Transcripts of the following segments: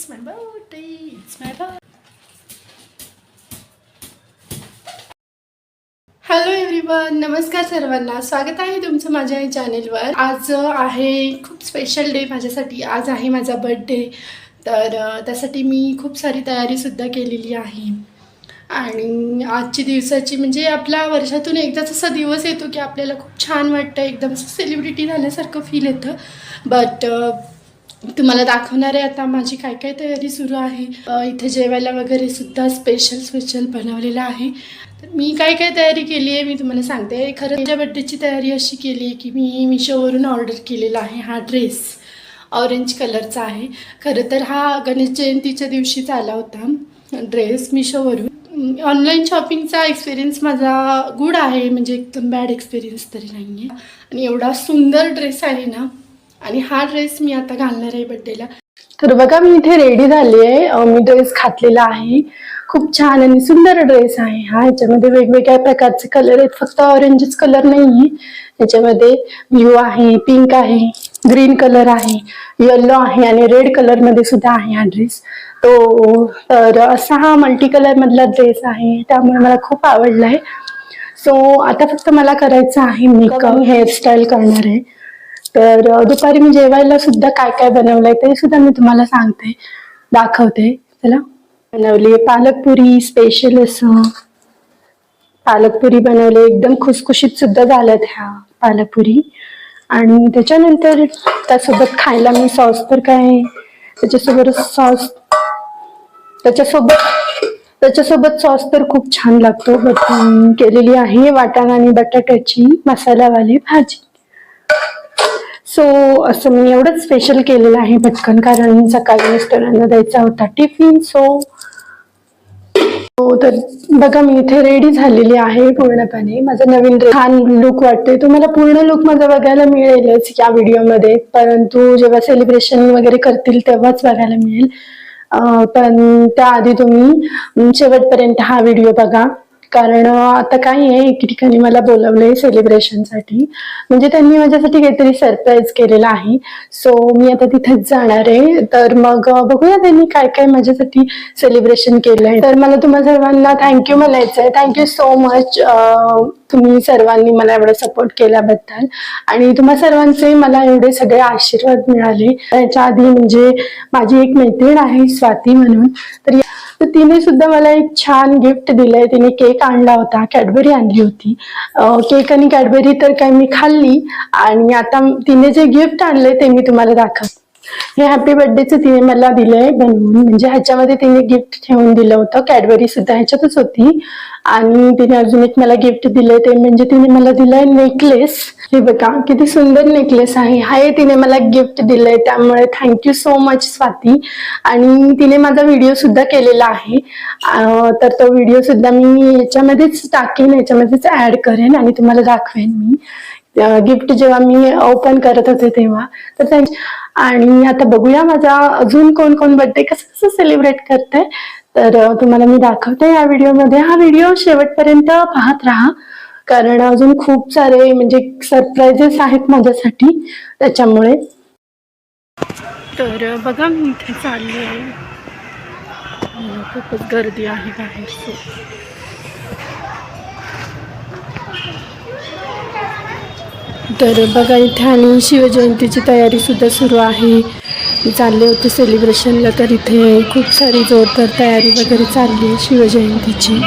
It's my birthday. It's my birthday. Hello everyone नमस्कार सर्वांना. स्वागत आहे तुमचं माझ्या चॅनेलवर आज आहे खूप स्पेशल डे माझ्यासाठी. आज आहे माझा बर्थडे तर त्यासाठी मी खूप सारी तयारीसुद्धा केलेली आहे. आणि आजची दिवसाची म्हणजे आपला वर्षातून एकदाच असा दिवस येतो की आपल्याला खूप छान वाटतं. एकदम सेलिब्रिटी झाल्यासारखं फील येतं. बट तुम्हाला दाखवणार आहे आता माझी काय काय तयारी सुरू आहे. इथे जेवायला वगैरे सुद्धा स्पेशल स्पेशल बनवलेलं आहे. तर मी काय काय तयारी केली आहे मी तुम्हाला सांगते. खरं माझ्या बड्डेची तयारी अशी केली आहे की मी मिशोवरून ऑर्डर केलेला आहे हा ड्रेस ऑरेंज कलरचा आहे. खरं तर हा गणेश जयंतीच्या दिवशीच आला होता ड्रेस मिशोवरून ऑनलाईन शॉपिंगचा एक्सपिरियन्स माझा गुड आहे. म्हणजे एकदम बॅड एक्सपिरियन्स तरी नाही आहे आणि एवढा सुंदर ड्रेस आहे ना आणि हा ड्रेस मी आता घालणार आहे बड्डेला तर बघा मी इथे रेडी झाली आहे. मी ड्रेस घातलेला आहे. खूप छान आणि सुंदर ड्रेस आहे हा. याच्यामध्ये वेगवेगळ्या प्रकारचे कलर आहेत. फक्त ऑरेंजच कलर नाही याच्यामध्ये ब्ल्यू आहे पिंक आहे ग्रीन कलर आहे येल्लो आहे आणि रेड कलरमध्ये सुद्धा आहे हा ड्रेस तो तर असा हा मल्टी कलर मधला ड्रेस आहे. त्यामुळे मला खूप आवडलाय. सो आता फक्त मला करायचं आहे मेकअप हेअरस्टाईल करणार आहे. तर दुपारी मी जेवायला सुद्धा काय काय बनवलंय ते सुद्धा मी तुम्हाला सांगते दाखवते. चला. बनवली पालकपुरी स्पेशल असं. पालकपुरी बनवली एकदम खुसखुशीत सुद्धा झाल्यात ह्या पालकपुरी. आणि त्याच्यानंतर त्यासोबत खायला मी सॉस तर काय त्याच्यासोबत सॉस त्याच्यासोबत त्याच्यासोबत सॉस तर खूप छान लागतो. बट केलेली आहे वाटाणा आणि बटाट्याची मसालावाली भाजी. सो असं मी एवढंच स्पेशल केलेलं आहे पटकन कारण सकाळी मिस्टरांना द्यायचा होता टिफिन सो हो तर बघा मी इथे रेडी झालेली आहे पूर्णपणे. माझा नवीन छान लुक वाटतोय. तुम्हाला पूर्ण लुक माझा बघायला मिळेलच या व्हिडिओमध्ये परंतु जेव्हा सेलिब्रेशन वगैरे करतील तेव्हाच बघायला मिळेल. पण त्याआधी तुम्ही शेवटपर्यंत हा व्हिडिओ बघा. कारण आता काय आहे एके ठिकाणी मला बोलवलंय सेलिब्रेशनसाठी म्हणजे त्यांनी माझ्यासाठी काहीतरी सरप्राईज केलेलं आहे. सो मी आता तिथेच जाणार आहे. तर मग बघूया त्यांनी काय काय माझ्यासाठी सेलिब्रेशन केलंय तर मला तुम्हा सर्वांना थँक्यू म्हणायचं आहे थँक्यू सो मच तुम्ही सर्वांनी मला एवढं सपोर्ट केल्याबद्दल. आणि तुम्हा सर्वांचे मला एवढे सगळे आशीर्वाद मिळाले. त्याच्या आधी म्हणजे माझी एक मैत्रीण आहे स्वाती म्हणून. तर या- तर तिने सुद्धा मला एक छान गिफ्ट दिलंय. तिने केक आणला होता कॅडबरी आणली होती. केक आणि कॅडबरी तर काय मी खाल्ली. आणि आता तिने जे गिफ्ट आणलंय ते मी तुम्हाला दाखव हे हॅपी बर्थडेचं तिने मला दिलंय. बनवून म्हणजे ह्याच्यामध्ये तिने गिफ्ट ठेवून दिलं होतं. कॅडबरी सुद्धा ह्याच्यातच होती. आणि तिने अजून एक मला गिफ्ट दिलंय. ते म्हणजे तिने मला दिलंय नेकलेस हे बघा किती सुंदर नेकलेस आहे. हा तिने मला गिफ्ट दिलंय. त्यामुळे थँक्यू सो मच स्वाती. आणि तिने माझा व्हिडिओ सुद्धा केलेला आहे. तर तो व्हिडिओ सुद्धा मी याच्यामध्येच टाकेन याच्यामध्येच ऍड करेन आणि तुम्हाला दाखवेन मी. गिफ्ट जेव्हा मी ओपन करत होते तेव्हा तर आणि आता बघूया माझा अजून कोण कोण बर्थडे कसं कसं सेलिब्रेट करते तर तुम्हाला मी दाखवते या व्हिडिओमध्ये हा व्हिडिओ शेवटपर्यंत पाहत राहा. कारण अजून खूप सारे म्हणजे सरप्राईजेस आहेत माझ्यासाठी. त्याच्यामुळे. तर बघा मी इथे चालले खूपच गर्दी आहे बाहेर तर बघा इथे आणि शिवजयंतीची तयारीसुद्धा सुरू आहे. चालले होते सेलिब्रेशनला तर इथे खूप सारी जोरदार तयारी वगैरे चालली आहे शिवजयंतीची.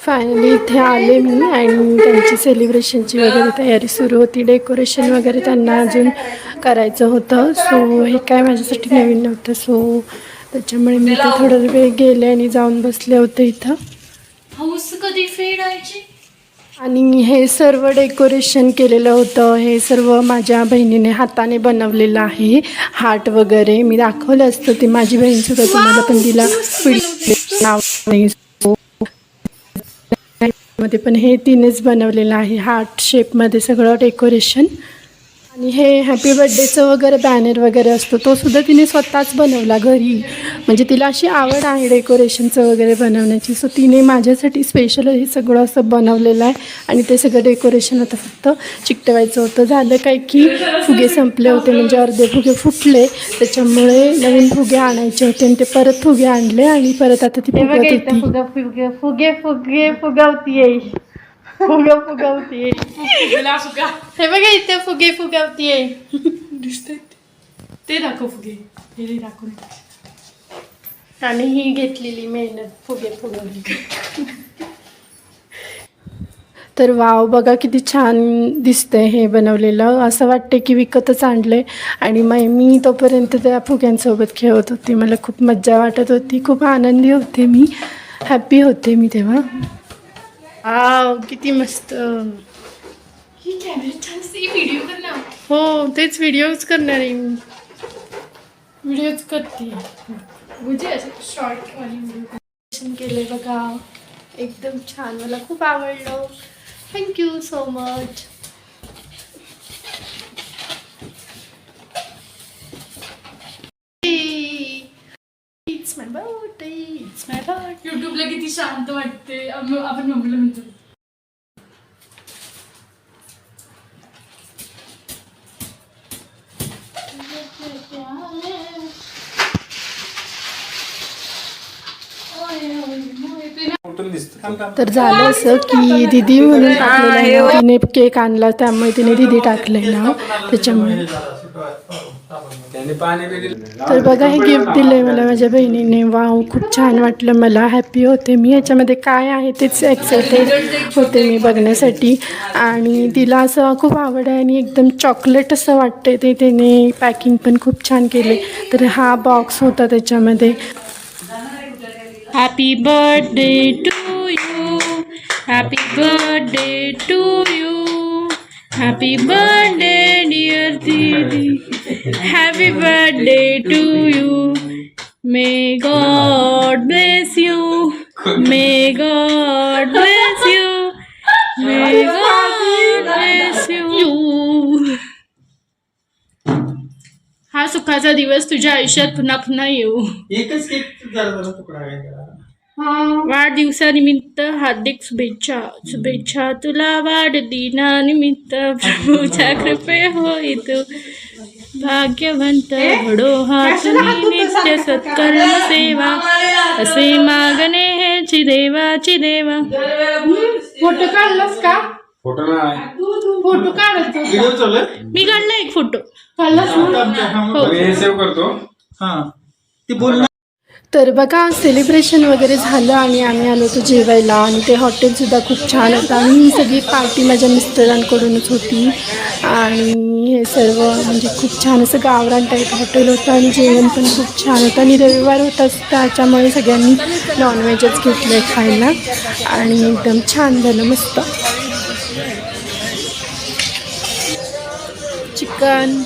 फायनली इथे आले मी आणि त्यांची सेलिब्रेशनची वगैरे तयारी सुरू होती. डेकोरेशन वगैरे त्यांना अजून करायचं होतं. सो हे काय माझ्यासाठी नवीन नव्हतं. सो त्याच्यामुळे मी इथे थोडा वेळ गेले आणि जाऊन बसले होते इथं. हौस कधी फेडायची आणि हे सर्व डेकोरेशन केलेलं होतं. हे सर्व माझ्या बहिणीने हाताने बनवलेलं आहे. हार्ट वगैरे. मी दाखवलं असतं ते माझी बहीण सुद्धा तुम्हाला पण दिला नाव. मध्ये पण हे तिनेच बनवलेलं आहे. हार्ट शेपमध्ये सगळं डेकोरेशन आणि हे हॅपी बर्थडेचं वगैरे बॅनर वगैरे असतो तो सुद्धा तिने स्वतःच बनवला घरी. म्हणजे तिला अशी आवड आहे डेकोरेशनचं वगैरे बनवण्याची. सो तिने माझ्यासाठी स्पेशल हे सगळं असं बनवलेलं आहे. आणि ते सगळं डेकोरेशन आता फक्त. चिकटवायचं होतं. झालं काय की फुगे संपले होते. म्हणजे अर्धे फुगे फुटले. त्याच्यामुळे नवीन फुगे आणायचे होते आणि ते परत फुगे आणले आणि परत आता ती फुगत होती. फुगे फुगे फुगे फुगे फुगवतीये फुगा फुगवतीये हे बघा इथे फुगे फुगवतीये ते दाखव फुगे हे दाखव आणि ही घेतलेली मेहनत फुगे फुगवली तर वाव बघा किती छान दिसतंय हे बनवलेलं. असं वाटते की विकतच आणले आणि मग मी तोपर्यंत त्या फुग्यांसोबत खेळत होते. मला खूप मज्जा वाटत होती. खूप आनंदी होते मी. हॅप्पी होते मी तेव्हा. वाव किती मस्त. ही कॅमेरा छान व्हिडिओ कर ना हो तेच व्हिडिओज करणार आहे मी. व्हिडिओज करते. म्हणजे असं व्हिडिओ केले बघा. एकदम छान. मला खूप आवडलं. Thank you so much it's my birthday it's my birthday युट्यूबला किती शांत वाटते. आम- आपण मम्मीला म्हणतो. कुठून दिसतं. तर झालं असं की दिदी म्हणून टाकलेला ना तिने केक आणला त्यामुळे तिने दिदी टाकलेला त्याच्यामुळे. पाणी बी दिलं तर बघा हे गिफ्ट दिलंय मला माझ्या बहिणीने. वाव खूप छान वाटलं. मला हॅपी होते. मी याच्यामध्ये काय आहे तेच एक्सायटेड होते मी बघण्यासाठी. आणि तिला असं खूप आवड आहे आणि एकदम चॉकलेट असं वाटते ते त्याने पॅकिंग पण खूप छान केले तर हा बॉक्स होता त्याच्यामध्ये. Happy birthday to you happy birthday to you happy birthday dear didi happy birthday to you may God bless you may God bless you may God bless you हा सुखाचा दिवस तुझ्या आयुष्यात पुन्हा पुन्हा येऊ. एकच केक जरा जरा तुकडा आहे जरा. वाढदिवसानिमित्त हार्दिक शुभेच्छा. शुभेच्छा तुला वाढदिनानिमित्त. प्रभूच्या कृपे होई तू भाग्यवंत घडो हा तुम्ही नित्य सत्कर्म सेवा. असे मागणे हेची देवाची देवा फोटो काढलास का? फोटो नाही. फोटो काढायचा व्हिडिओ चालू आहे? मी काढला एक फोटो. काढलास तर हे. सेव्ह करतो. हा. ती बोल तर बघा सेलिब्रेशन वगैरे झालं आणि आम्ही आलो होतो जेवायला आणि ते हॉटेलसुद्धा खूप छान होतं. आणि ही सगळी पार्टी माझ्या मिस्टरांकडूनच होती. आणि हे सर्व म्हणजे खूप छान असं गावरान टाईप हॉटेल होतं आणि जेवण पण खूप छान होतं. आणि रविवार होताच त्याच्यामुळे सगळ्यांनी नॉनव्हेजच घेतलं आहे खायला. आणि एकदम छान झालं मस्त. चिकन.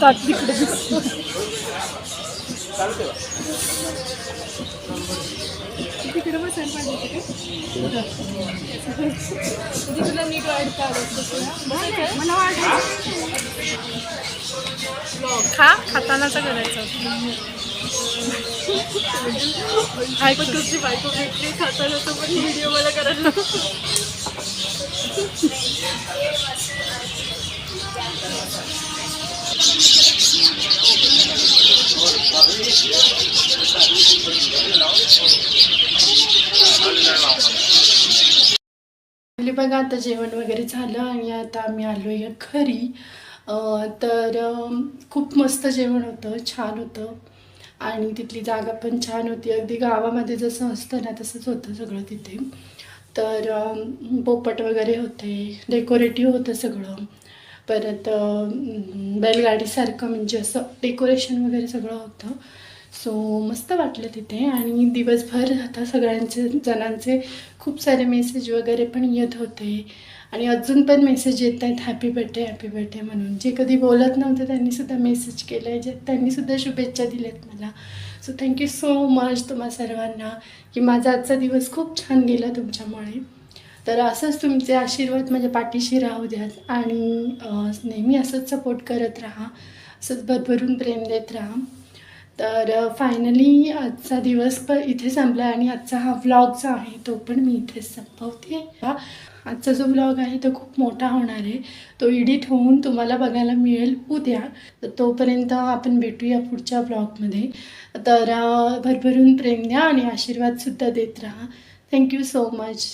ताट तिकडे दिसतं. तिकडे बसायला पाहिजे तुला नीट वाढता मला खा खातानाचा करायचं. बायको तुझी बायको भेटली खातानाचा पण व्हिडिओ मला करायला म्हणजे बघा आता जेवण वगैरे झालं आणि आता आम्ही आलो आहे घरी. तर खूप मस्त जेवण होतं छान होतं. आणि तिथली जागा पण छान होती. अगदी गावामध्ये जसं असतं ना तसंच होतं सगळं तिथे. तर पोपट वगैरे होते डेकोरेटिव्ह होतं सगळं. परत बैलगाडीसारखं म्हणजे असं डेकोरेशन वगैरे सगळं होतं. सो मस्त वाटलं तिथे आणि दिवसभर आता सगळ्यांचे जणांचे खूप सारे मेसेज वगैरे पण येत होते. आणि अजून पण मेसेज येत आहेत हॅपी बर्थडे हॅपी बर्थडे म्हणून. जे कधी बोलत नव्हते त्यांनीसुद्धा मेसेज केलं आहे जे त्यांनीसुद्धा शुभेच्छा दिल्यात मला. सो थँक्यू सो मच तुम्हा सर्वांना की माझा आजचा दिवस खूप छान गेला तुमच्यामुळे. तर असंच तुमचे आशीर्वाद माझ्या पाठीशी राहू द्यात आणि नेहमी असंच सपोर्ट करत राहा. असंच भरभरून प्रेम देत राहा. तर फायनली आजचा दिवस पण इथे संपला आणि आजचा हा व्लॉग जो आहे तो पण मी इथेच संपवते. आजचा जो व्लॉग आहे तो खूप मोठा होणार आहे. तो एडिट होऊन तुम्हाला बघायला मिळेल उद्या. तर तोपर्यंत आपण भेटूया पुढच्या व्लॉगमध्ये तर भरभरून प्रेम द्या आणि आशीर्वादसुद्धा देत राहा. Thank you so much